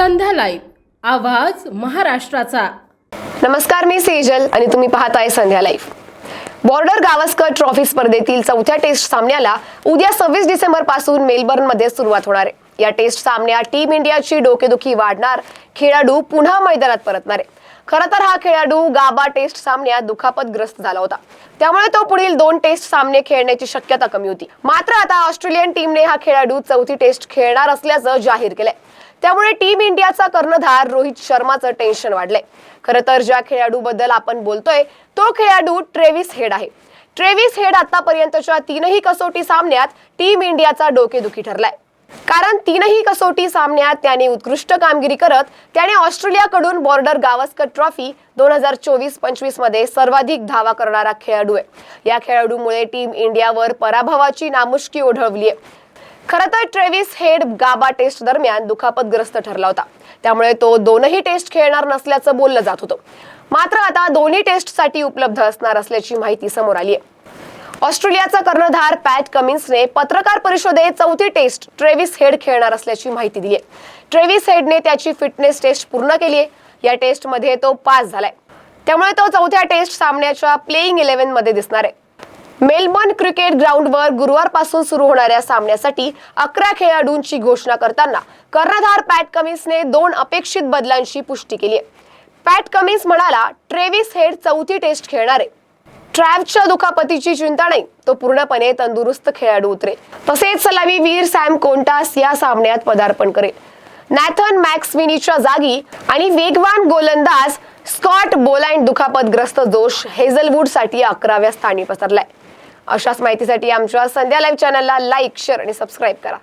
Live आवाज महाराष्ट्राचा. नमस्कार मी सेजल आणि तुम्ही पाहताय Sandhya live. Border Gavaskar trophy स्पर्धेतील चौथ्या टेस्ट सामन्याला उद्या सव्वीस डिसेंबरपासून मेलबर्नमध्ये सुरुवात होणार आहे. या टेस्ट सामन्यात टीम इंडियाची डोकेदुखी वाढणार खेळाडू पुन्हा मैदानात परतणार आहे. खरं तर हा खेळाडू गाबा टेस्ट सामन्यात दुखापतग्रस्त झाला होता. त्यामुळे तो पुढील दोन टेस्ट सामने खेळण्याची शक्यता कमी होती. मात्र आता ऑस्ट्रेलियन टीमने हा खेळाडू चौथी टेस्ट खेळणार असल्याचं जाहीर केलंय. त्यामुळे टीम इंडियाचा कर्णधार रोहित शर्माचं टेन्शन वाढलंय. खरं तर ज्या खेळाडूबद्दल आपण बोलतोय तो खेळाडू ट्रेविस हेड आहे. ट्रेविस हेड आतापर्यंतच्या तीनही कसोटी सामन्यात टीम इंडियाचा डोकेदुखी ठरलाय. कारण तीनही कसोटी सामन्यात त्याने उत्कृष्ट कामगिरी करत त्याने ऑस्ट्रेलियाकडून बॉर्डर गावस्कर ट्रॉफी दोन हजार चोवीस पंचवीसमध्ये सर्वाधिक धावा करणारा खेळाडू आहे. या खेळाडूमुळे टीम इंडियावर पराभवाची नामुष्की ओढवली आहे खरं तर ट्रेविस हेड गाबा टेस्ट दरम्यान दुखापतग्रस्त ठरला होता. त्यामुळे तो दोनही टेस्ट खेळणार नसल्याचं बोललं जात होतं. मात्र आता दोन्ही टेस्टसाठी उपलब्ध असणार असल्याची माहिती समोर आली आहे. ऑस्ट्रेलियाचा कर्णधार पॅट कमिन्सने पत्रकार परिषदेत चौथी टेस्ट ट्रेविस हेड खेळणार असल्याची माहिती दिली आहे. ट्रेविस हेडने त्याची फिटनेस टेस्ट पूर्ण केली आहे. या टेस्टमध्ये तो पास झालाय. त्यामुळे तो चौथ्या टेस्ट सामन्याच्या प्लेईंग इलेव्हनमध्ये दिसणार आहे. मेलबर्न क्रिकेट ग्राउंडवर गुरुवारपासून सुरू होणाऱ्या सामन्यासाठी अकरा खेळाडूंची घोषणा करताना कर्णधार पॅट कमिन्सने दोन अपेक्षित बदलांची पुष्टी केली आहे. पॅट कमिन्स म्हणाला ट्रेविस हेड चौथी टेस्ट खेळणार. आहे ट्रॅव्हच्या दुखापतीची चिंता नाही तो पूर्णपणे तंदुरुस्त खेळाडू उतरे तसेच सलामी वीर सॅम कोंटास या सामन्यात पदार्पण करेल. नॅथन मॅक्सविनीच्या जागी आणि वेगवान गोलंदाज स्कॉट बोलँड दुखापतग्रस्त जोश हेझलवूडसाठी अकराव्या स्थानी पसरलाय. अशाच माहितीसाठी आमच्या संध्या लाईव्ह चॅनलला लाईक शेअर आणि सबस्क्राईब करा.